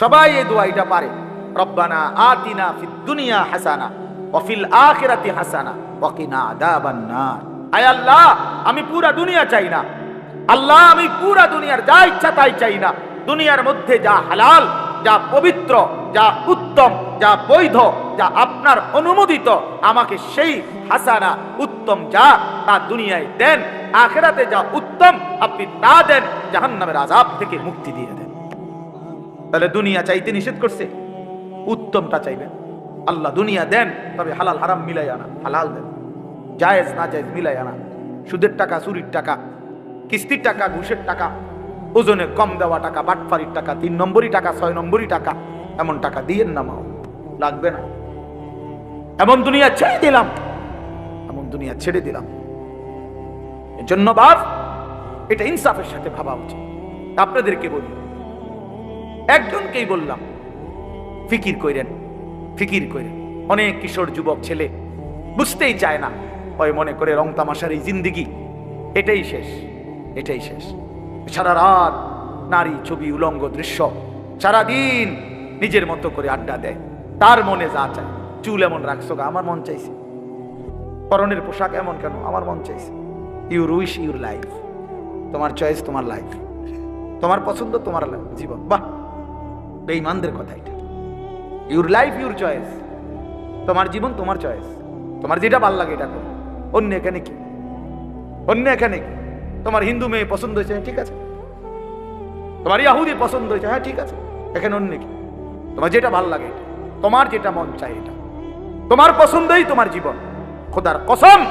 সবাই এই দোয়াইটা পারে। রব্বানা আতিনা ফিদ দুনিয়া হাসানা ওয়াফিল আখিরাতি হাসানা ওয়াকিনা আযাবান নার। আয় আল্লাহ, আমি পুরা দুনিয়া চাই না। আল্লাহ, আমি পুরা দুনিয়ার যা ইচ্ছা তাই চাই না। দুনিয়ার মধ্যে যা হালাল, যা পবিত্র, যা উত্তম, যা বৈধ, যা আপনার অনুমোদিত, আমাকে সেই হাসানা উত্তম যা তা দুনিয়ায় দেন, আখেরাতে যা উত্তম আপনি তা দেন, জাহান্নামের আজাব থেকে মুক্তি দিয়ে দেন। তাহলে দুনিয়া চাইতে নিষেধ করছে। উত্তমটা চাইবেন। আল্লাহ দুনিয়া দেন, তবে হালাল হারাম মিলাই আনা, হালাল দেন। জায়েজ না জায়েজ মিলাই আনা। সুদের টাকা, চুরির টাকা, কিস্তির টাকা, ঘুষের টাকা, ওজনে কম দেওয়া টাকা, বাটফারির টাকা, তিন নম্বরই টাকা, ছয় নম্বরই টাকা, এমন টাকা দিয়েন না মাও লাগবে না। এমন দুনিয়া ছেড়ে দিলাম। এমন দুনিয়া ছেড়ে দিলাম। এর জন্য বাপ, এটা ইনসাফের সাথে ভাবা উচিত। আপনাদেরকে বলি একজনকেই বললাম, ফিকির কইরেন ফিকির কইরেন। অনেক কিশোর যুবক ছেলে, বুঝতেই চায় না। ওই মনে করে রং তামাশার এই জিন্দিগি, এটাই শেষ এটাই শেষ। সারা রাত নারী ছবি উলঙ্গ দৃশ্য, সারাদিন নিজের মতো করে আড্ডা দেয়। তার মনে যা চায়, চুল এমন রাখছো গা, আমার মন চাইছে। পরনের পোশাক এমন কেন, আমার মন চাইছে। ইউর উইশ ইউর লাইফ তোমার চয়েস তোমার লাইফ তোমার পছন্দ, তোমার জীবন, বাহ! বেঈমানদের কথা এটা। ইউর লাইফ ইউর চয়েস তোমার জীবন তোমার চয়েস তোমার যেটা ভালো লাগে এটা করো। অন্য এখানে কি? অন্য এখানে কি? তোমার হিন্দু মেয়ে পছন্দ হয়েছে হ্যাঁ, ঠিক আছে। তোমার ইয়াহুদি পছন্দ হয়েছে হ্যাঁ ঠিক আছে। এখানে অন্য কি? তোমার যেটা ভালো লাগে। তোমার যেটা মন চায় এটা। তোমার পছন্দই তোমার জীবন। খোদার কসম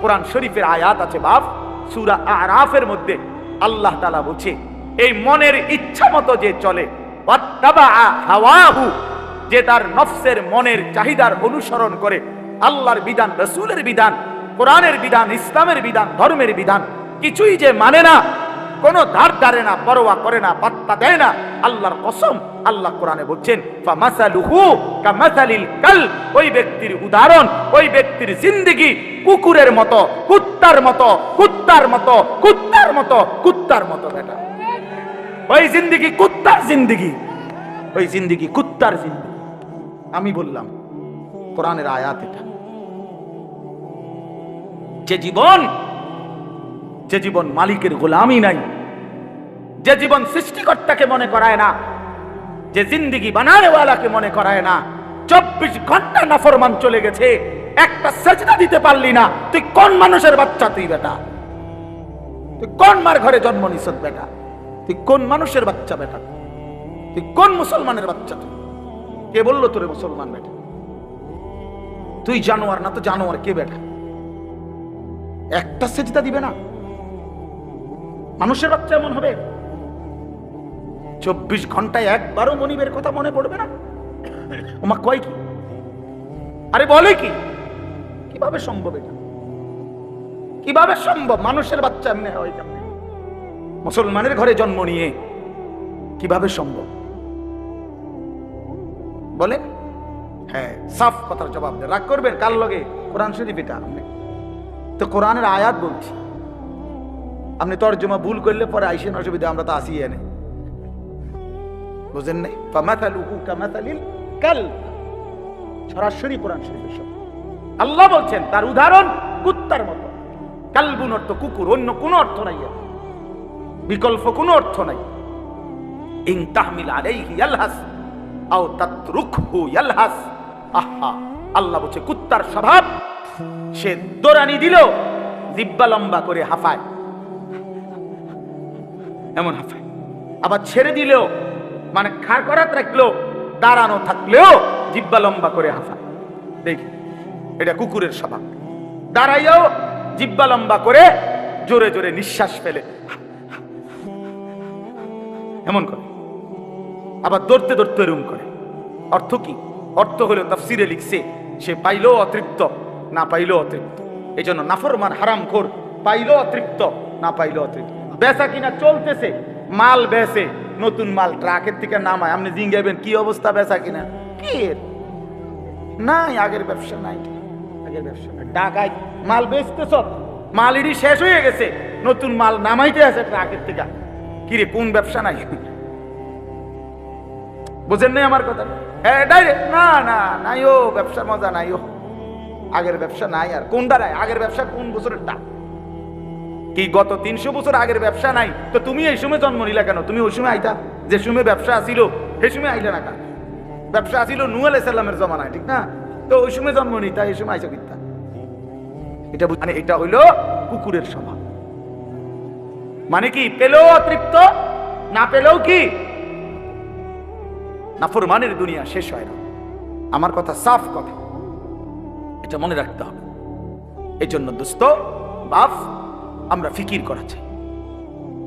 কোরআন শরীফের আয়াত আছে বাপ। সুরা আরাফের মধ্যে আল্লাহ তালা বলছে এই মনের ইচ্ছা মতো যে চলে হাওয়াহু, যে তার নফসের মনের চাহিদার অনুসরণ করে। আল্লাহর বিধান, রসুলের বিধান, কোরআনের বিধান, ইসলামের বিধান, ধর্মের বিধান। কিছুই যে মানে না, কোন ধার ধারে না, পরোয়া করে না, পাত্তা দেয় না। আল্লাহর কসম, আল্লাহ কোরআনে বলছেন কাল ওই ব্যক্তির উদাহরণ, ওই ব্যক্তির জিন্দেগি কুকুরের মতো, কুত্তার মতো কুত্তার মতো কুত্তার মতো কুত্তার মতো, বেটা। ওই জিন্দেগি কুত্তার জিন্দেগি। ওই জিন্দেগি কুত্তার জিন্দেগি। আমি বললাম, কোরআনের আয়াত এটা। যে জীবন যে জীবন মালিকের গোলামি নাই, যে জীবন সৃষ্টিকর্তাকে মনে করায় না, যে জিন্দিগি বানানেওয়ালাকে মনে করায় না, চব্বিশ ঘণ্টা নাফরমান চলে গেছে, একটা সেজদা দিতে পারলি না, তুই কোন মানুষের বাচ্চা তুই বেটা? তুই কোন মার ঘরে জন্ম নিছ বেটা? তুই কোন মানুষের বাচ্চা বেটা? তুই কোন মুসলমানের বাচ্চা তুই? কে বলল তোরে মুসলমান বেটা? তুই জানোয়ার না তো জানোয়ার কে বেটা? একটা সেজদা দিবে না? মানুষের বাচ্চা এমন হবে? চব্বিশ ঘন্টায় একবারও মনিবের কথা মনে পড়বে না? ওমা কয় কি? আরে বলে কি? কীভাবে সম্ভব এটা? কীভাবে সম্ভব? মানুষের বাচ্চা এমনি হয় কেমনে? মুসলমানের ঘরে জন্ম নিয়ে কীভাবে সম্ভব? বলে হ্যাঁ সাফ কথার জবাব দেন। রাগ করবেন? কার লগে? কোরআন শরীফ এটা আপনি। তো কোরআনের আয়াত বলছি। আপনি তর্জমা ভুল করলে পরে আইসেন, অসুবিধা, আমরা তো আসি এনে বুঝেন নাই? সরাসরি কোরআন শরীফের শব্দ। আল্লাহ বলছেন, তার উদাহরণ কুত্তার মতো। কালবুন অর্থ কুকুর, অন্য কোনো অর্থ নাই। বিকল্প কোনো অর্থ নাই। ইন তাহমিল আলাইহি ইয়ালহাস, আও তাতরুকহু ইয়ালহাস। আহা, আল্লাহ বলছে, কুত্তার স্বভাব। সে দোরানি দিল, জিব্বা লম্বা করে হাফায়। এমন হাফায়। আবার ছেড়ে দিলেও মানে খাড় করাত রাখলেও দাঁড়ানো থাকলেও জিব্বা লম্বা করে হাফায়। দেখি, এটা কুকুরের স্বভাব। দাঁড়াইয়াও জিব্বা লম্বা করে জোরে জোরে নিঃশ্বাস ফেলে। এমন করে। আবার দৌড়তে দৌড়তে এরম করে। অর্থ কি? অর্থ হলো তাফসিরে লিখছে, সে পাইলো অতৃপ্ত, না পাইলো অতৃপ্ত। এই জন্য নাফরমান হারাম খোর পাইলো অতৃপ্ত, না পাইলো অতৃপ্ত। বেচা কিনা চলতেছে, মাল বেচে, নতুন মাল ট্রাকের থেকে নামায়। আপনি জিঙ্গাইবেন কি অবস্থা বেচা কিনা? কি? নাই, আগের ব্যবসা নাই। আগের ব্যবসা নাই। ঢাকায় মাল বেচতেছ, মাল ইডি শেষ হয়ে গেছে, নতুন মাল নামাইতে আছে ট্রাকের থেকে। কিরে, কোন ব্যবসা নাই? বুঝেন নাই আমার কথা? ডাইরেক্ট না না, নাই ও, ব্যবসা মজা নাই ও। আগের ব্যবসা নাই আর। কোনটা নাই? আগের ব্যবসা কোন বছরেরটা? কি গত তিনশো বছর আগের ব্যবসা নাই? তো তুমি এই সময় জন্ম নিলা কেন? তুমি ওই সময় আইতা? যে সময় ব্যবসা আসিল সেই সময় আইলে না কেন? ব্যবসা আসিল নু আলাইসাল্লামের জমানায়, ঠিক না? তো ওই সময় জন্ম নিতা, এই সময় আইসা কিতা? এটা মানে এটা হইল কুকুরের স্বভাব মানে কি, পেলেও অতৃপ্ত? না পেলেও কি? নাফরমানের দুনিয়া শেষ হয় না। আমার কথা সাফ কথা। এটা মনে রাখতে হবে। এই জন্য দোস্ত বাপ আমরা ফিকির করা চাই।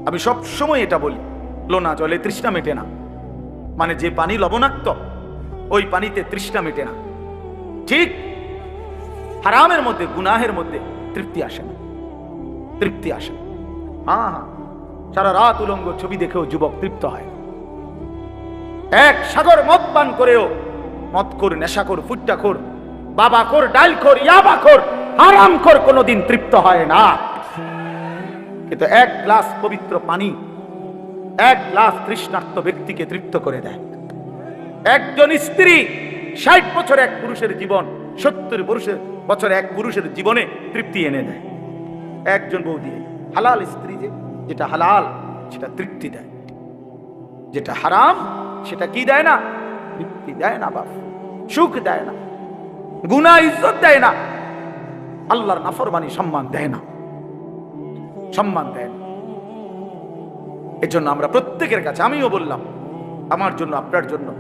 আমি সব সময় এটা বলি, লোনা জলে তৃষ্ণা মেটে না। মানে যে পানি লবণাক্ত, ওই পানিতে তৃষ্ণা মেটে না। ঠিক হারামের মধ্যে, গুনাহের মধ্যে তৃপ্তি আসে না। তৃপ্তি আসে না। হ্যাঁ সারা রাত উলঙ্গ ছবি দেখেও যুবক তৃপ্ত হয়। এক সাগর মদ পান করেও মদ কর নেশা কর ফুটটা কর বাবা কর ডাল কর ইয়াবা কর হারাম কর কোনোদিন তৃপ্ত হয় না। কিন্তু এক গ্লাস পবিত্র পানি এক গ্লাস তৃষ্ণার্ত ব্যক্তিকে তৃপ্ত করে দেয়। একজন স্ত্রী ষাট বছর এক পুরুষের জীবন, সত্তর পুরুষের বছর এক পুরুষের জীবনে তৃপ্তি এনে দেয়। একজন বউ দিয়ে। হালাল স্ত্রী যে, যেটা হালাল, সেটা তৃপ্তি দেয়। যেটা হারাম, সেটা কি দেয় না? তৃপ্তি দেয় না বাপ। সুখ দেয় না। গুনা ইজ্জত দেয় না। আল্লাহর নাফরমানি সম্মান দেয় না। সম্মান দেয় না। এজন্য আমরা প্রত্যেকের কাছে, আমিও বললাম, আমার জন্য, আপনার জন্য,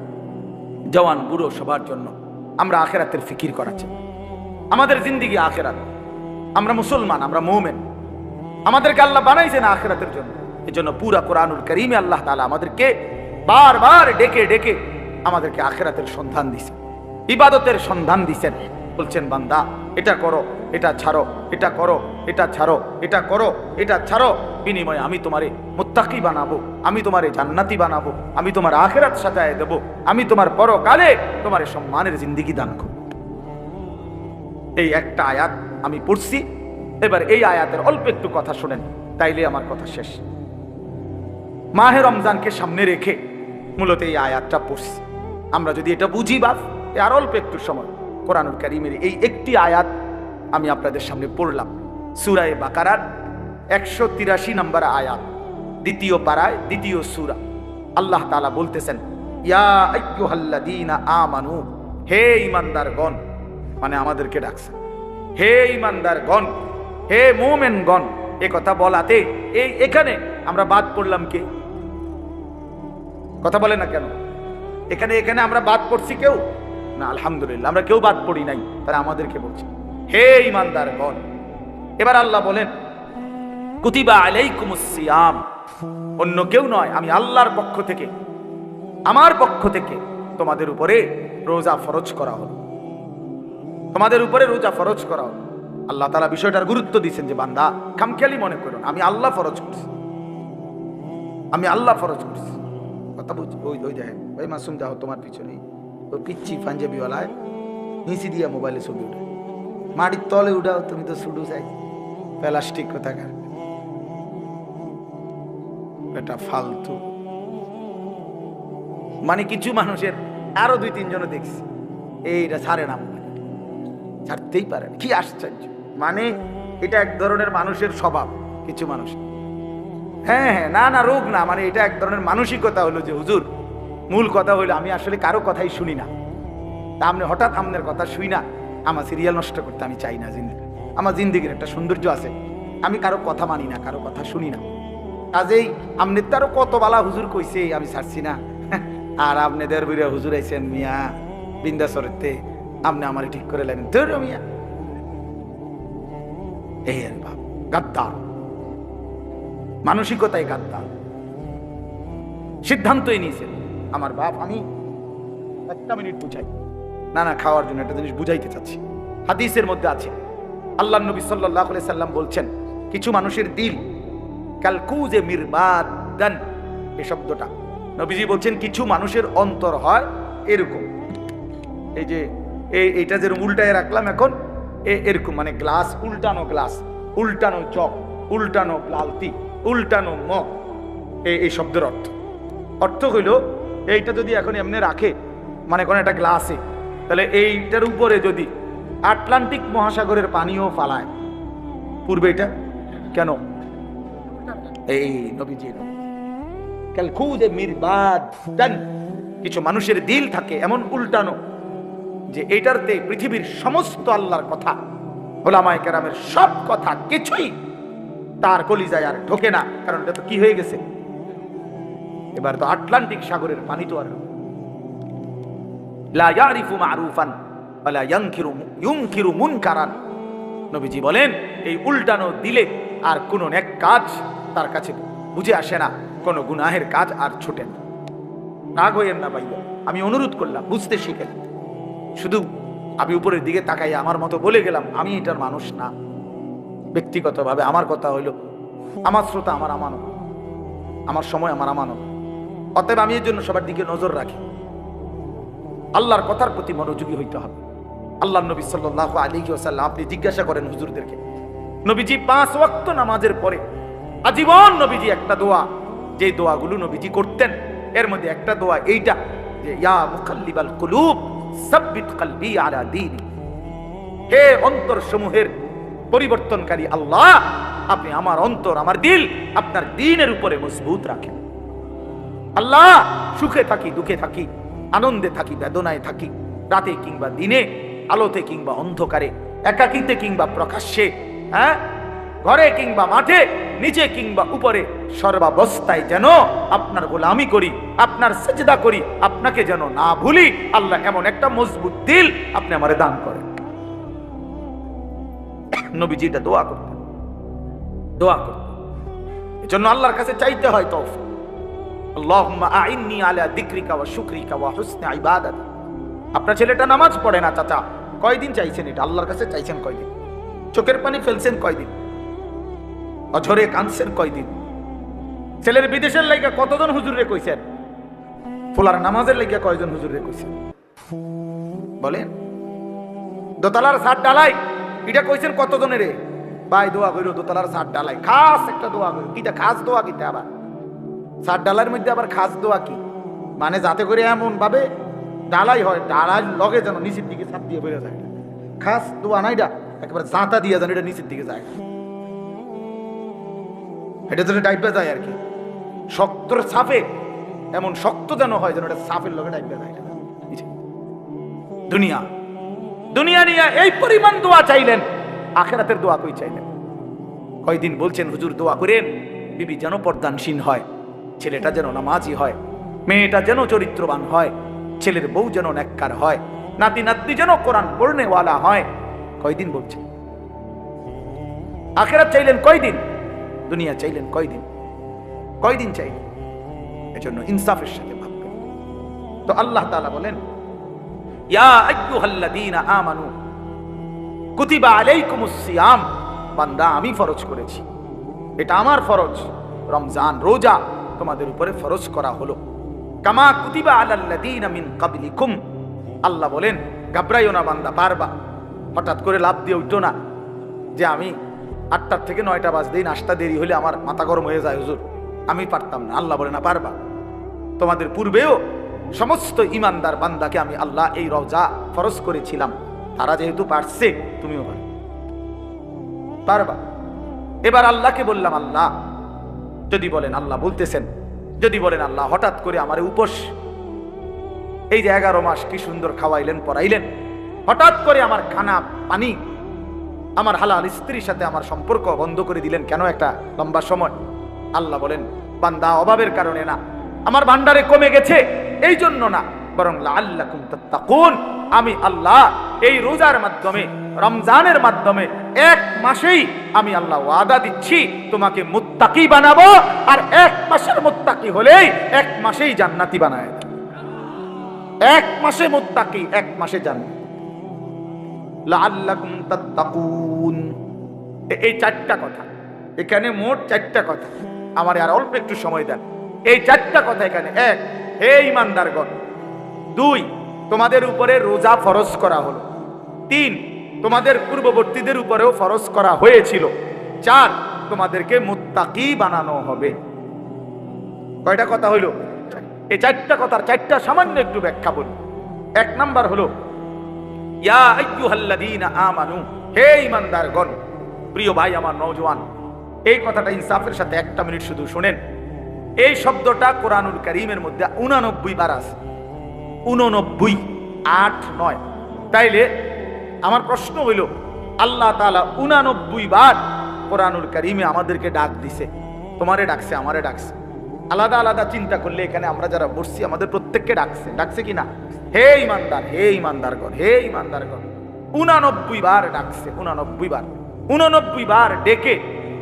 জওয়ান, বুড়ো, সবার জন্য, আমরা আখেরাতের ফিকির করাচ্ছি আমাদের জিন্দিগি আখেরাত। আমরা মুসলমান, আমরা মৌমেন। আমাদেরকে আল্লাহ বানাইছেন আখেরাতের জন্য। এই জন্য পুরা কোরআনুল করিমে আল্লাহ তালা আমাদেরকে বারবার ডেকে ডেকে আমাদেরকে আখেরাতের সন্ধান দিছেন, ইবাদতের সন্ধান দিছেন। বলছেন, বান্দা, এটা করো, এটা ছাড়ো, এটা করো, এটা ছাড়ো, এটা করো, এটা ছাড়ো। বিনিময়ে আমি তোমারে মুত্তাকি বানাবো, আমি তোমারে জান্নাতি বানাবো, আমি তোমার আখেরাত সাজায় দেব, আমি তোমার পরকালে তোমার সম্মানের জিন্দিগি দান করব। এই একটা আয়াত আমি পড়ছি এবার এই আয়াতের অল্প একটু কথা শুনেন, তাইলে আমার কথা শেষ। মাহে রমজানকে সামনে রেখে মূলত এই আয়াতটা পড়ছি। আমরা যদি এটা বুঝি বাপ আর অল্প একটু সময়। কোরআনুল কারিমের এই একটি আয়াত আমি আপনাদের সামনে পড়লাম। সুরায় বাকারার একশো তিরাশি নম্বর আয়াত, দ্বিতীয় পাড়ায় দ্বিতীয় সুরা। আল্লাহ তাআলা বলতেছেন, ইয়া আমানু হে ঈমানদারগণ মানে আমাদেরকে ডাকছেন। হে ঈমানদারগণ হে মুমিনগণ, এ কথা বলাতে এই এখানে আমরা বাদ পড়লাম কে? কথা বলে না কেন? এখানে এখানে আমরা বাদ পড়ছি কেউ? না, আলহামদুলিল্লাহ, আমরা কেউ বাদ পড়ি নাই, তারা আমাদেরকে বলছে। হে ঈমানদারগণ এবার আল্লাহ বলেন, কুতিবা আলাইকুমুস সিয়াম। অন্য কেউ নয়, আমি আল্লাহর পক্ষ থেকে, আমার পক্ষ থেকে তোমাদের উপরে রোজা ফরজ করা হলো। তোমাদের উপরে রোজা ফরজ করা হলো। আল্লাহ তালা বিষয়টার গুরুত্ব দিচ্ছেন যে, বান্দা, খামখেয়ালি মনে করুন আমি আল্লাহ ফরজ করছি। আমি আল্লাহ ফরজ করছি। কথা বুঝছি ওই ওই দেখেন, ওই মাসুম যাও তোমার পিছনেই ওই পিচ্ছি পাঞ্জাবিওয়ালায় নিচি দিয়া মোবাইলে ছবি উঠে মাটির তলে উঠাও, তুমি তো শুডু চাই প্লাস্টিক কোথাকার। এটা ফালতু। মানে কিছু মানুষের, আরও দুই তিনজন দেখছি। এইটা ছাড়ে না ছাড়তেই পারে কি আশ্চর্য। মানে এটা এক ধরনের মানুষের স্বভাব, কিছু মানুষ। হ্যাঁ হ্যাঁ না না, রোগ না মানে এটা এক ধরনের মানসিকতা হলো যে, হুজুর, মূল কথা হইল আমি আসলে কারও কথাই শুনি না। তা আপনি হঠাৎ আপনার কথা শুই না, আমার সিরিয়াল নষ্ট করতে আমি চাই না জিন্দিগি আমার জিন্দিগির একটা সৌন্দর্য আছে। আমি কারও কথা মানি না, কারও কথা শুনি না। কাজেই আপনি তারও কত বালা হুজুর কইছে, আমি ছাড়ছি না। আর আপনি দেড় বিরে হুজুর আইছেন মিয়া বিন্দাসরেতে আপনি আমার ঠিক করে লাগেন ধর মিয়া। এই ভাব গাদ্দার। মানসিকতাই গাদ্দার। সিদ্ধান্তই নিয়েছেন। আমার বাপ, আমি একটা মিনিট বুঝাই। না না, খাওয়ার জন্য একটা জিনিস বুঝাইতে চাচ্ছি। হাদিসের মধ্যে আছে। আল্লাহ নবী সাল্লাহ সাল্লাম বলছেন, কিছু মানুষের দিল কালকুজে মিরবাদান এ শব্দটা। নবীজি বলছেন, কিছু মানুষের অন্তর হয় এরকম। এই যে, এই, এইটা যে উল্টায় রাখলাম এখন এরকম মানে গ্লাস, উল্টানো গ্লাস, উল্টানো চক, উল্টানো লালতি উল্টানো মগ এই শব্দের অর্থ। অর্থ হইল এইটা যদি এখন এমনি রাখে মানে কোনো একটা গ্লাসে, তাহলে এইটার উপরে যদি আটলান্টিক মহাসাগরের পানিও ফালায়, পূর্বে এটা? কেন? এই নবীজি কিছু মানুষের দিল থাকে, এমন উল্টানো। যে এটারতে পৃথিবীর সমস্ত আল্লাহর কথা, ওলামায় কেরামের সব কথা কিছুই তার কলিজায় আর ঢোকে না। কারণ এটা তো কি হয়ে গেছে? এবার তো আটলান্টিক সাগরের পানি তো আর লা ইয়ারিফু মারুফান ওয়ালা ইয়ানকিরু ইউনকিরু মুনকারান। নবীজি বলেন, এই উল্টানো দিলে আর কোনো নেক কাজ তার কাছে বুঝে আসে না, কোনো গুনাহের কাজ আর ছোটে না। রাগ হইয়েন না ভাইয়া, আমি অনুরোধ করলাম, বুঝতে শিখেন শুধু আমি উপরের দিকে তাকাই, আমার মতো বলে গেলাম, আমি এটার মানুষ না। ব্যক্তিগতভাবে আমার কথা হইল, আমার শ্রোতা আমার আমানত, আমার সময় আমার আমানত। অতএব আমি এর জন্য সবার দিকে নজর রাখি। আল্লাহর কথার প্রতি মনোযোগী হইতে হবে। আল্লাহ নবী সাল্লাহ আলী ওসাল্লাম আপনি জিজ্ঞাসা করেন হুজুরদেরকে, নবীজি, পাঁচ ওয়াক্ত নামাজের পরে আজীবন নবীজি একটা দোয়া যে দোয়াগুলো নবীজি করতেন, এর মধ্যে একটা দোয়া এইটা, যে ইয়া মুখাল্লিবাল কুলুব হে অন্তর সমূহের পরিবর্তনকারী আল্লাহ, আপনি আমার অন্তর, আমার দিল আপনার দিনের উপরে মজবুত রাখেন। আল্লাহ, সুখে থাকি, দুঃখে থাকি, আনন্দে থাকি, বেদনায় থাকি, রাতে কিংবা দিনে, আলোতে কিংবা অন্ধকারে, একাকিতে কিংবা প্রকাশ্যে হ্যাঁ? ঘরে কিংবা মাঠে, নিচে কিংবা উপরে, সর্বাবস্থায় যেন আপনার গোলামি করি, আপনার সেজদা করি, আপনাকে যেন না ভুলি, আল্লাহ এমন একটা মজবুত দিল আপনি আমারে দান করেন। নবীজি দোয়া করতেন। দোয়া করতেন। এজন্য আল্লাহর কাছে চাইতে হয় তৌফিক। আল্লাহুম্মা আইন্নি আলা যিকরিকা ওয়া শুকরিকা ওয়া হুসনি ইবাদাত। আপনার ছেলেটা নামাজ পড়ে না, চাচা? কয়দিন চাইছেন এটা? আল্লাহর কাছে চাইছেন কয়দিন? চোখের পানি ফেলছেন কয়দিন? অঝরে কাঁদছেন কয়দিন? ছেলের বিদেশের লাইগা কতজন হুজুরে কইছেন? ফোলার নামাজের লাইগা কয়জন হুজুরে কইছেন? বলেন। দোতলার সাত ডালাই, এটা কইছেন কতজনের রে ভাই, দোয়া কইরো, দোতলার সাত ডালাই। খাস একটা দোয়া কইরো। কিটা খাস দোয়া, কিটা আবার? সাত ডালার মধ্যে আবার খাস দোয়া কি? মানে যাতে করে এমন ভাবে ডালাই হয়, ডালাই লগে যেন নিচের দিকে ছাপ দিয়ে বেড়ে যায়। খাস দোয়া না এটা একেবারে জাঁতা দিয়ে যেন এটা নিচের দিকে যায়। এটা যেন ডাইবে যায় আর কি শক্তর সাফে এমন শক্ত যেন হয় যেন এটা সাফের লগে ডাইবে যায়। দুনিয়া। দুনিয়া নিয়ে এই পরিমাণ দোয়া চাইলেন, আখেরাতের দোয়া কই চাইলেন? কয়দিন বলছেন, হুজুর, দোয়া করেন, বিবি যেন পর্দানসীন হয়, ছেলেটা যেন নামাজি হয়, মেয়েটা যেন চরিত্রবান হয়, ছেলের বউ যেন নেককার হয়, নাতি নাতনি যেন কোরআন পড়নেওয়ালা হয়। কয়দিন বলছেন? আখেরাত চাইলেন কয়দিন? দুনিয়া চাইলেন কয়দিন? কয়দিন চাইলেন? এজন্য ইনসাফের সাথে ভাববেন তো আল্লাহ তাআলা বলেন কুতিবা আলাইকুমুস আমি ফরজ করেছি। এটা আমার ফরজ। রমজান রোজা তোমাদের উপরে ফরজ করা হলো। কামা কুতিবা আলাল্লাযীনা মিন ক্বাবলিকুম আল্লাহ বলেন, ঘাবড়াইও না বান্দা, পারবা। হঠাৎ করে লাভ দিয়ে উঠো না যে আমি আটটার থেকে নয়টা বাজতেই নাস্তা দেরি হলে আমার মাথা গরম হয়ে যায়, হুজুর। আমি পারতাম না, আল্লাহ বলে না, পারবা। তোমাদের পূর্বেও সমস্ত ইমানদার বান্দাকে আমি আল্লাহ এই রওজা ফরজ করেছিলাম। তারা যেহেতু পারছে, তুমিও পারো। পারবা। এবার আল্লাহকে বললাম, আল্লাহ, যদি বলেন আল্লাহ বলতেছেন, যদি বলেন আল্লাহ, হঠাৎ করে আমার উপোস। এই যে এগারো মাস কি সুন্দর খাওয়াইলেন, পড়াইলেন। হঠাৎ করে আমার খানা পানি আমার হালাল স্ত্রীর সাথে আমার সম্পর্ক বন্ধ করে দিলেন কেন একটা লম্বা সময়? আল্লাহ বলেন, বান্দা অভাবের কারণে না, আমার ভান্ডারে কমে গেছে এই জন্য না, বরং আল্লাহ তাত্তাকুন। আমি আল্লাহ, এই রোজার মাধ্যমে, রমজানের মাধ্যমে এক মাসেই আমি আল্লাহ ওয়াদা দিচ্ছি, তোমাকে মুত্তাকি বানাবো, আর এক মাসের মুত্তাকি হলেই এক মাসেই জান্নাতি বানায় এক মাসে মুত্তাকি, এক মাসে জান্নাত। লাআল্লাকুম তাত্তাকুন। এই চারটা কথা। এখানে মোট চারটা কথা। আমার আর অল্প একটু সময় দেন। এই চারটা কথা এখানে। এক, হে ইমানদারগণ দুই, তোমাদের উপরে রোজা ফরজ করা হলো। তিন, তোমাদের পূর্ববর্তীদের উপরেও ফরজ করা হয়েছিল। চার, তোমাদেরকে মুত্তাকি বানানো হবে। কয়টা কথা হইল? এই চারটা কথার চারটা সামান্য একটু ব্যাখ্যা বলি। এক নাম্বার হলো ইয়া হে প্রিয় ভাই আমার এই কথাটা ইনসাফের সাথে একটা মিনিট শুধু এই শব্দটা মধ্যে বার আছে। উননব্বই আট নয়। তাইলে আমার প্রশ্ন হইল, আল্লাহ তাআলা উনানব্বই বার কোরআনুল কারীমে আমাদেরকে ডাক দিছে। তোমারে ডাকছে, আমারে ডাকছে। আলাদা আলাদা চিন্তা করলে এখানে আমরা যারা বসছি, আমাদের প্রত্যেককে ডাকছে। ডাকছে কি না হে ইমানদার, হে ইমানদারগণ হে ইমানদারগণ। উনানব্বই বার ডাকছে, উনানব্বই বার। উননব্বই বার ডেকে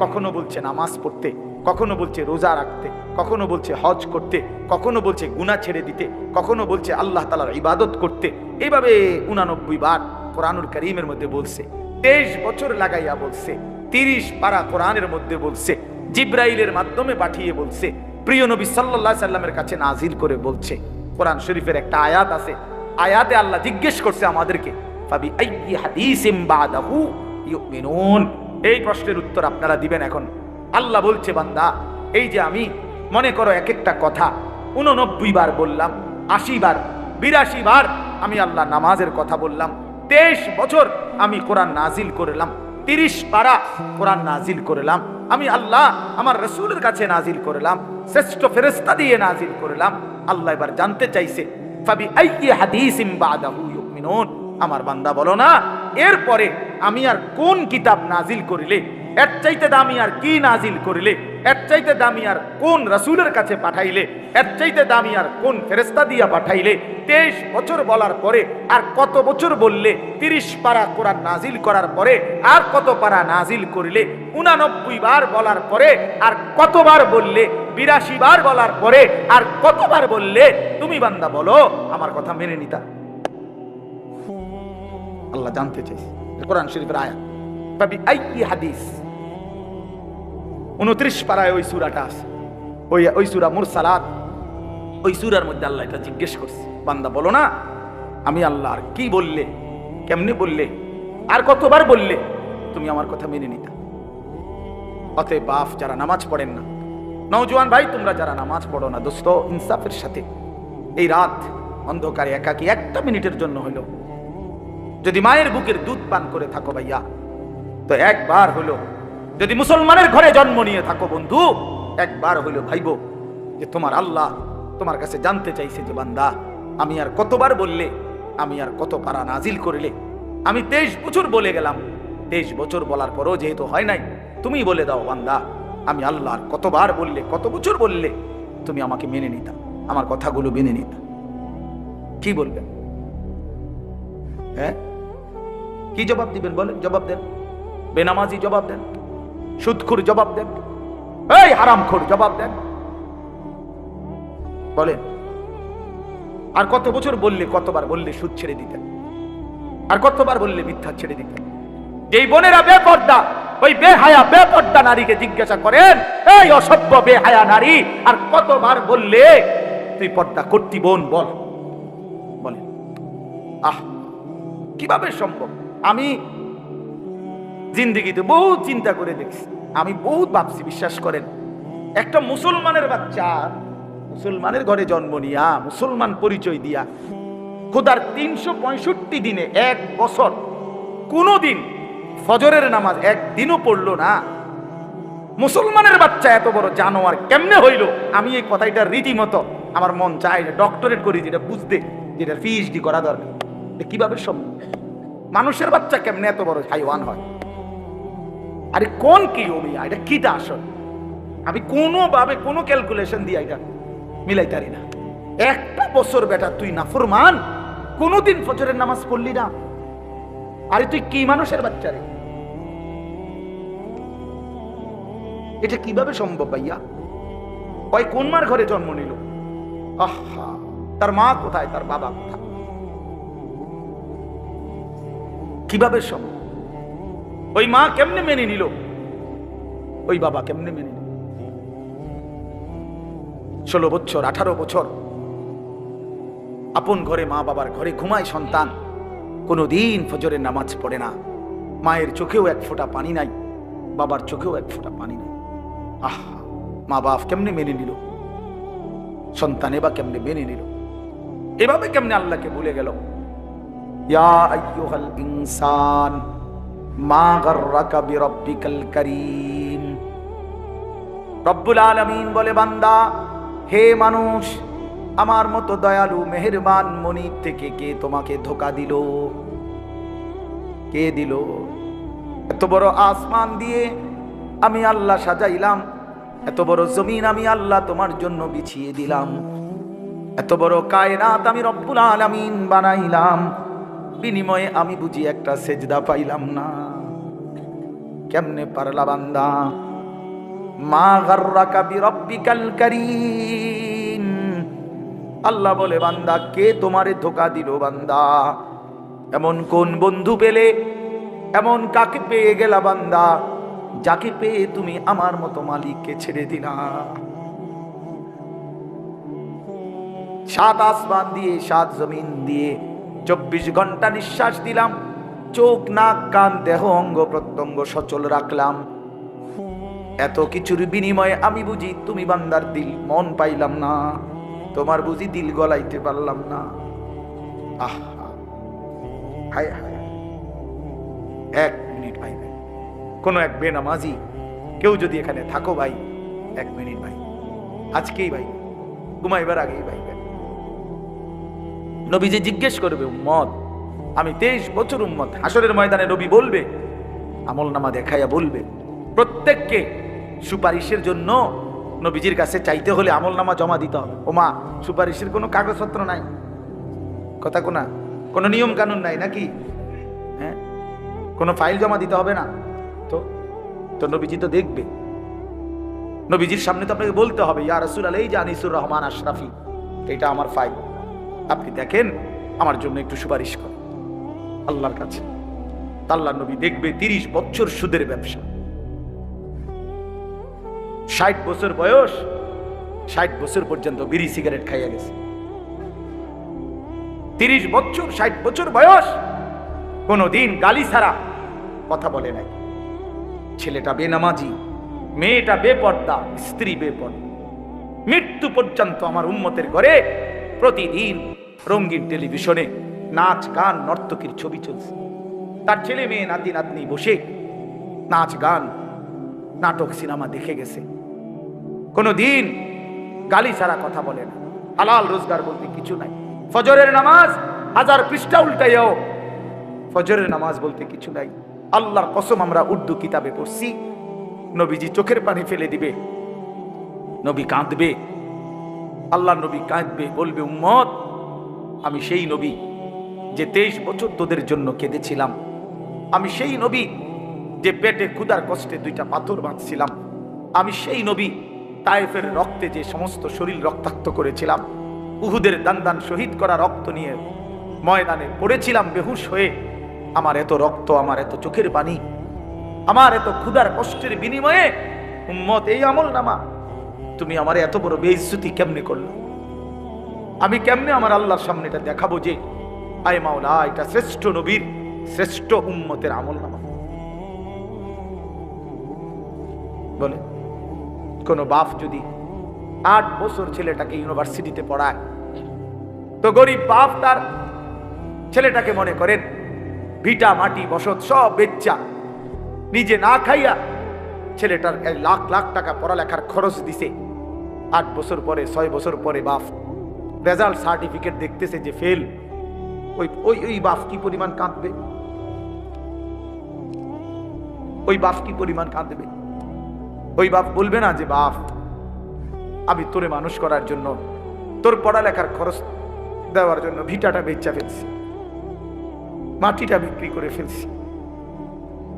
কখনো বলছে নামাজ পড়তে, কখনো বলছে রোজা রাখতে, কখনো বলছে হজ করতে, কখনো বলছে গুনাহ ছেড়ে দিতে, কখনো বলছে আল্লাহ তালার ইবাদত করতে। এইভাবে উনানব্বই বার কোরআনুল করিমের মধ্যে বলছে, তেইশ বছর লাগাইয়া বলছে, তিরিশ পারা কোরআনের মধ্যে বলছে, জিব্রাইলের মাধ্যমে পাঠিয়ে বলছে প্রিয় নবী সাল্লাল্লাহু সাল্লামের কাছে নাজিল করে বলছে, কোরআন শরীফের একটা আয়াত আছে। আয়াতে আল্লাহ জিজ্ঞেস করছে আমাদেরকে এই প্রশ্নের উত্তর আপনারা দিবেন এখন। আল্লাহ বলছে, বান্দা, এই যে আমি, মনে করো এক একটা কথা, উননব্বই বার বললাম, আশি বার, বিরাশি বার আমি আল্লাহ নামাজের কথা বললাম, তেইশ বছর আমি কোরআন নাজিল করলাম তিরিশ পারা কোরআন নাজিল করলাম। আমি আল্লাহ আমার রসুলের কাছে নাজিল করলাম। শ্রেষ্ঠ ফেরেস্তা দিয়ে নাজিল করলাম। আল্লাহ এবার জানতে চাইছে আমার বান্দা বলো না, এরপরে আমি আর কোন কিতাব নাজিল করিলে এর চাইতে দামি আর কি নাজিল করিলে? এর চাইতে দামি আর কোন রাসূলের কাছে পাঠাইলে? এর চাইতে দামি আর কোন ফেরেস্তা দিয়া পাঠাইলে? তেইশ বছর বলার পরে আর কত বছর বললে? তিরিশ পারা কোরআন নাজিল করার পরে আর কত পারা নাজিল করিলে? উনানব্বই বার বলার পরে আর কতবার বললে? বিরাশি বার বলার পরে আর কতবার বললে? তুমি বান্দা বলো, আমার কথা মেনে নিতা। আল্লাহ জানতে চাইছে কোরআন শরীফের আয়াত। উনত্রিশ পাড়ায় ওই সুরাটা আছে। ওই ওই সুরা মুরসালাত। ওই সুরার মধ্যে আল্লাহ এটা জিজ্ঞেস করছে, বান্দা, বলো না, আমি আল্লাহ আর কি বললে, কেমনে বললে, আর কতবার বললে, তুমি আমার কথা মেনে নিতা? অতএব বাপ, যারা নামাজ পড়েন না, নওজোয়ান ভাই, তোমরা যারা নামাজ পড়ো না, দোস্ত, ইনসাফের সাথে। এই রাত অন্ধকারে একাকি একটা মিনিটের জন্য হইল। যদি মায়ের বুকের দুধ পান করে থাকো ভাইয়া তো একবার হলো, যদি মুসলমানের ঘরে জন্ম নিয়ে থাকো বন্ধু, একবার হইল ভাইব যে তোমার আল্লাহ তোমার কাছে জানতে চাইছে যে বান্দা, আমি আর কতবার বললে, আমি আর কত পারা নাজিল করলে, আমি তেইশ বছর বলে গেলাম, তেইশ বছর বলার পরও যেহেতু হয় নাই, তুমি বলে দাও বান্দা, আমি আল্লাহ আর কতবার বললে, কত বছর বললে, তুমি আমাকে মেনে নিতা, আমার কথাগুলো মেনে নিতা। কি বলবেন? হ্যাঁ? কি জবাব দিবেন বলেন, জবাব দেন। বেনামাজি জবাব দেন, সুদখুর জবাব দেন, এই হারামখোর জবাব দেন। বলেন, আর কত বছর বললে, কতবার বললে সুদ ছেড়ে দিতেন? আর কতবার বললে মিথ্যা ছেড়ে দিতেন? যেই বোনেরা বেপর্দা, ওই বেহায়া, বেপর্দা নারীকে জিজ্ঞাসা করেন, এই অসভ্য, বেহায়া নারী, আর কতবার বললে, তুই পর্দা করতি বোন, বল। বলেন, আহ, কীভাবে সম্ভব? আমি জিন্দিগিতে বহুত চিন্তা করে দেখছি। আমি বহুত ভাবছি, বিশ্বাস করেন। একটা মুসলমানের বাচ্চা, মুসলমানের ঘরে জন্ম নিয়া, মুসলমান পরিচয় দিয়া, খোদার তিনশো পঁয়ষট্টি দিনে এক বছর কোনো দিন ফজরের নামাজ একদিনও পড়ল না। মুসলমানের বাচ্চা এত বড় জানোয়ার কেমনে হইল? আমি এই কথাটা রীতিমতো আমার মন চায় ডক্টরেট করি, যেটা বুঝতে যেটা পিএইচডি করা দরকার। কীভাবে সম্ভব? মানুষের বাচ্চা কেমনে এত বড় হাইওয়ান হয়? আরে কোন কি ও মিয়া এটা কিটা আসল? আমি কোনোভাবে কোনো ক্যালকুলেশন দিয়ে এটা মিলাইতারি না। একটা বছর বেটা তুই নাফরমান, কোনোদিন ফজরের নামাজ পড়লি না। আরে তুই কি মানুষের বাচ্চা রে? এটা কীভাবে সম্ভব ভাইয়া? ওই কোন মার ঘরে জন্ম নিল? আহা, তার মা কোথায়? তার বাবা কোথায়? কীভাবে সম্ভব? ওই মা কেমনে মেনে নিল? ওই বাবা কেমনে মেনে নিল? ষোলো বছর, আঠারো বছর, আপন ঘরে মা বাবার ঘরে ঘুমায় সন্তান। কোনো দিন ফজরের নামাজ পড়ে না। মায়ের চোখেও এক ফোঁটা পানি নাই, বাবার চোখেও এক ফোঁটা পানি নাই। আহ, মা বাপ কেমনে মেনে নিল? সন্তানে বা কেমনে মেনে নিল? এভাবে কেমনে আল্লাহকে ভুলে গেল? ইয়া ইনসান মা গাররাকা বিরাব্বিকাল কারীম। রব্বুল আলামিন বলে, বান্দা, হে মানুষ, আমার মতো দয়ালু, মেহেরবান মনির থেকে কে তোমাকে ধোকা দিল? কে দিল? এত বড় আসমান দিয়ে আমি আল্লাহ সাজাইলাম, এত বড় জমিন আমি আল্লাহ তোমার জন্য বিছিয়ে দিলাম, এত বড় কায়নাত আমি রব্বুল আলামিন বানাইলাম। বিনিময়ে আমি বুঝি একটা সেজদা পাইলাম না। কেমনে পারলা বান্দা? মা গাররাকা বিরাব্বিকাল কারীম। আল্লাহ বলে, বান্দা, কে তোমারে ধোকা দিল বান্দা? এমন কোন বন্ধু পেলে? এমন কাকে পেয়ে গেলা বান্দা? যাকে পেয়ে তুমি আমার মতো মালিককে ছেড়ে দিলা? সাত আসমান দিয়ে, সাত জমিন দিয়ে চব্বিশ ঘণ্টা নিঃশ্বাস দিলাম। চোখ, নাক, কান, দেহ, অঙ্গ প্রত্যঙ্গ সচল রাখলাম। এত কিছুর বিনিময়ে আমি বুঝি তুমি বান্দার দিল, মন পাইলাম না। তোমার বুঝি দিল গলাইতে পারলাম না। হায় হায়। এক মিনিট ভাই ভাই। কোনো এক বেনামাজি, কেউ যদি এখানে থাকো ভাই, এক মিনিট ভাই। আজকেই ভাই, ঘুমাইবার আগেই ভাই। নবীজি জিজ্ঞেস করবে, উম্মত, আমি তেইশ বছর উম্মত হাসরের ময়দানে নবী বলবে, আমল নামা দেখাইয়া বলবে। প্রত্যেককে সুপারিশের জন্য নবীজির কাছে চাইতে হলে আমল নামা জমা দিতে হবে। ওমা সুপারিশের কোনো কাগজপত্র নাই? কথা কোনা? কোনো নিয়ম কানুন নাই নাকি? হ্যাঁ? কোনো ফাইল জমা দিতে হবে না? তো তো নবীজি তো দেখবে। নবীজির সামনে তো আপনাকে বলতে হবে, ইয়া রসুল আলাই আনিসুর রহমান আশরাফি, এটা আমার ফাইল। আপনি দেখেন, আমার জন্য একটু সুপারিশ করেন। আল্লাহর কাছে। আল্লাহ নবী দেখবে তিরিশ বছর সুদের ব্যবসা। ষাট বছর বয়স, ষাট বছর পর্যন্ত বিড়ি সিগারেট খাইয়া গেছে। তিরিশ বছর, ষাট বছর বয়স, কোনোদিন গালি ছাড়া কথা বলে নাই। ছেলেটা বেনামাজি, মেয়েটা বেপর্দা, স্ত্রী বেপর্দা। মৃত্যু পর্যন্ত আমার উন্মতের ঘরে প্রতিদিন রঙিন টেলিভিশনে নাচ, গান, নর্তকীর ছবি চলছে। তার ছেলে মেয়ে নাতি, নাতনি বসে নাচ, গান, নাটক, সিনেমা দেখে গেছে। কোনো দিন গালি ছাড়া কথা বলে না। হালাল রোজগার বলতে কিছু নাই। ফজরের নামাজ হাজার পৃষ্ঠা উল্টাইয়াও ফজরের নামাজ বলতে কিছু নাই। আল্লাহর কসম আমরা উর্দু কিতাবে পড়ছি। নবীজি চোখের পানি ফেলে দিবে। নবী কাঁদবে। আল্লাহ নবী কাঁদবে, বলবে, উম্মত, আমি সেই নবী যে তেইশ বছর তোদের জন্য কেঁদেছিলাম। আমি সেই নবী যে পেটে ক্ষুদার কষ্টে দুইটা পাথর বাঁধছিলাম। আমি সেই নবী তায়েফের রক্তে যে সমস্ত শরীর রক্তাক্ত করেছিলাম। উহুদের দান দান শহীদ করা রক্ত নিয়ে ময়দানে পড়েছিলাম বেহুশ হয়ে। আমার এত রক্ত, আমার এত চোখের পানি, আমার এত ক্ষুদার কষ্টের বিনিময়ে উম্মত এই আমল নামা তুমি আমার এত বড় বেইজ্জতি কেমনে করল? আমি কেমনে আমার আল্লাহর সামনে এটা দেখাবো যে আয় মাওলা, এটা শ্রেষ্ঠ নবীর শ্রেষ্ঠ উম্মতের আমল নামা। বলে, কোন বাপ যদি আট বছর ছেলেটাকে ইউনিভার্সিটিতে পড়ায়, তো গরিব বাপ তার ছেলেটাকে মনে করেন, ভিটা, মাটি, বসত সব বেচ্চা, নিজে না খাইয়া ছেলেটার লাখ লাখ টাকা পড়ালেখার খরচ দিছে। আট বছর পরে, ছয় বছর পরে বাপ রেজাল্ট সার্টিফিকেট দেখতেছে যে ফেল। ওই ওই ওই বাপ কি পরিমাণ কাঁদবে? ওই বাপ কি পরিমাণ কাঁদবে? ওই বাপ বলবে না যে, বাপ, আমি তোরে মানুষ করার জন্য, তোর পড়ালেখার খরচ দেওয়ার জন্য ভিটাটা বেচা ফেলছি। মাটিটা বিক্রি করে ফেলছি।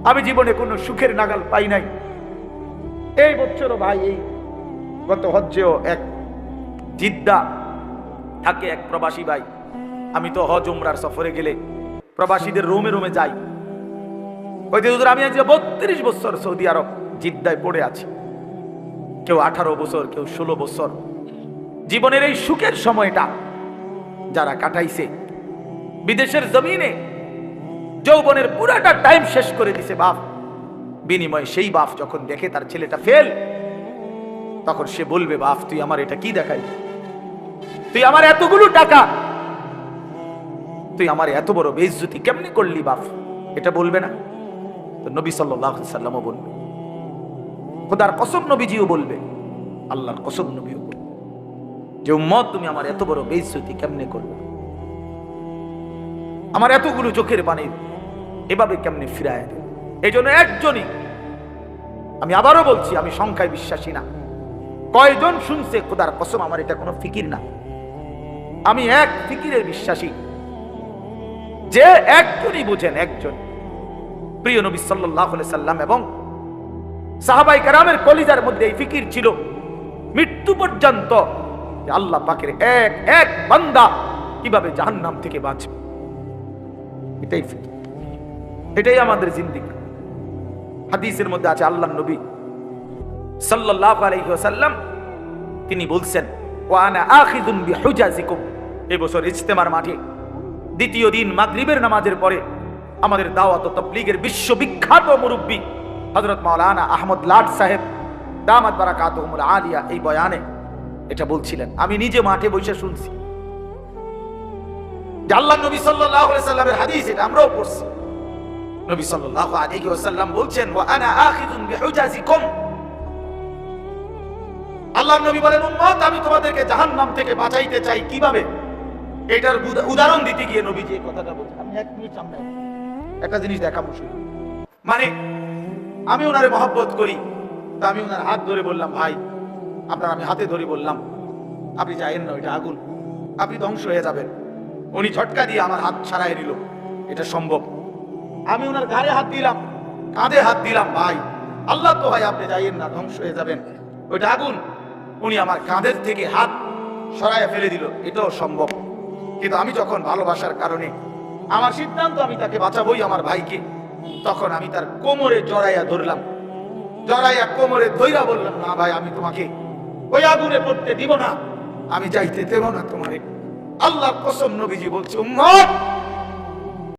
আমি জীবনে কোনো সুখের নাগাল পাই নাই। এই বছরও ভাই, এই গত হজ্জেও এক জিদ্দা থাকে এক প্রবাসী ভাই। আমি তো হজ উমরার সফরে গেলে প্রবাসীদের রুমে রুমে যাই। আমি আজ বত্রিশ বছর সৌদি আরব জিদ্দায় পড়ে আছি। কেউ আঠারো বছর, কেউ ষোলো বছর। জীবনের এই সুখের সময়টা যারা কাটাইছে, বিদেশের জমিনে যৌবনের পুরাটা টাইম শেষ করে দিছে, বাপ। বিনিময়ে সেই বাপ যখন দেখে তার ছেলেটা ফেল তখন সে বলবে, বাপ, তুই আমার এটা কি দেখাই তুই আমার এতগুলো টাকা, তুই আমার এত বড় বেইজ্জতি কেমনি করলি বাপ? এটা বলবে না। তো নবী সাল্লাল্লাহু সাল্লামও বলবে। খোদার কসম নবীজিও বলবে, আল্লাহর কসম নবীও বলবে যে, উম্মত, তুমি আমার এত বড় বেইজ্জতি কেমনে করবে আমার এতগুলো চোখের পানি এভাবে কেমনে ফিরায় দেবে এই জন্য একজনই, আমি আবারও বলছি, আমি সংখ্যায় বিশ্বাসী না। কয়জন শুনছে, খোদার কসম, আমার এটা কোনো ফিকির না। আমি এক ফিকিরের বিশ্বাসী। যে একজনই বুঝেন, একজন। প্রিয় নবী সাল্লাহ সাল্লাম এবং সাহাবাই কারামের কলিজার মধ্যে এই ফিকির ছিল। মৃত্যু পর্যন্ত আল্লাহ পাকের এক এক বান্দা কীভাবে জাহান্নাম থেকে বাঁচবে? এটাই ফিকির। এটাই আমাদের জিন্দিগি। হাদিসের মধ্যে আছে আল্লাহ নবী সাল্লাল্লাহু আলাইহি তিনি বলছেন, ওয়ানা আখিযুন বিহুজাজিকুম। এই বছর ইজতেমার মাঠে দ্বিতীয় দিন মাগরিবের নামাজের পরে আমাদের দাওয়াত তাবলীগের বিশ্ববিখ্যাত মুরব্বী হযরত মাওলানা আহমদ লাট সাহেব দামাত বারাকাতুহুমুল আলিয়া এই বয়ানে এটা বলছিলেন। আমি নিজে মাঠে বসে শুনছি আল্লাহ নবী আলাইহি সাল্লামের হাদিস এটা আমরাও পড়ছি। নবী সাল্লাল্লাহু আলাইহি ওয়াসাল্লাম বলছেন, ওয়া আনা আখিযুন বিহুজাজিকুম। আল্লাহ নবী বলেন, উম্মত, আমি তোমাদেরকে জাহান্নাম থেকে বাঁচাইতে চাই। কীভাবে? এটার উদাহরণ দিতে গিয়ে নবীজি এই কথাটা বলছেন। আমি এক মিনিট সামনে একটা জিনিস দেখাবো শুধু। মানে আমি ওনারে মহব্বত করি, তা আমি ওনার হাত ধরে বললাম, ভাই, আপনার আমি হাতে ধরে বললাম, আপনি যাইয়েন না, ওইটা আগুন। আপনি ধ্বংস হয়ে যাবেন। উনি ঝটকা দিয়ে আমার হাত ছাড়াই নিল। এটা সম্ভব আমি ওনার ঘাড়ে হাত দিলাম। কাঁধে হাত দিলাম, ভাই। আল্লাহ তো ভাই, আপনি যাইয়েন না, ধ্বংস হয়ে যাবেন। ওইটা আগুন, উনি আমার কাঁধের থেকে হাত সরাইয়া ফেলে দিল। এটাও সম্ভব। কিন্তু আমি যখন ভালোবাসার কারণে আমার সিদ্ধান্ত, আমি তাকে বাঁচাবই আমার ভাইকে, তখন আমি তার কোমরে জড়াইয়া ধরলাম। জড়াইয়া কোমরে ধইরা বললাম, না ভাই, আমি তোমাকে ওই আগুনে পড়তে দিব না। আমি যাইতে দেব না তোমারে। আল্লাহ কসম নবীজি বলছে, উম্মত!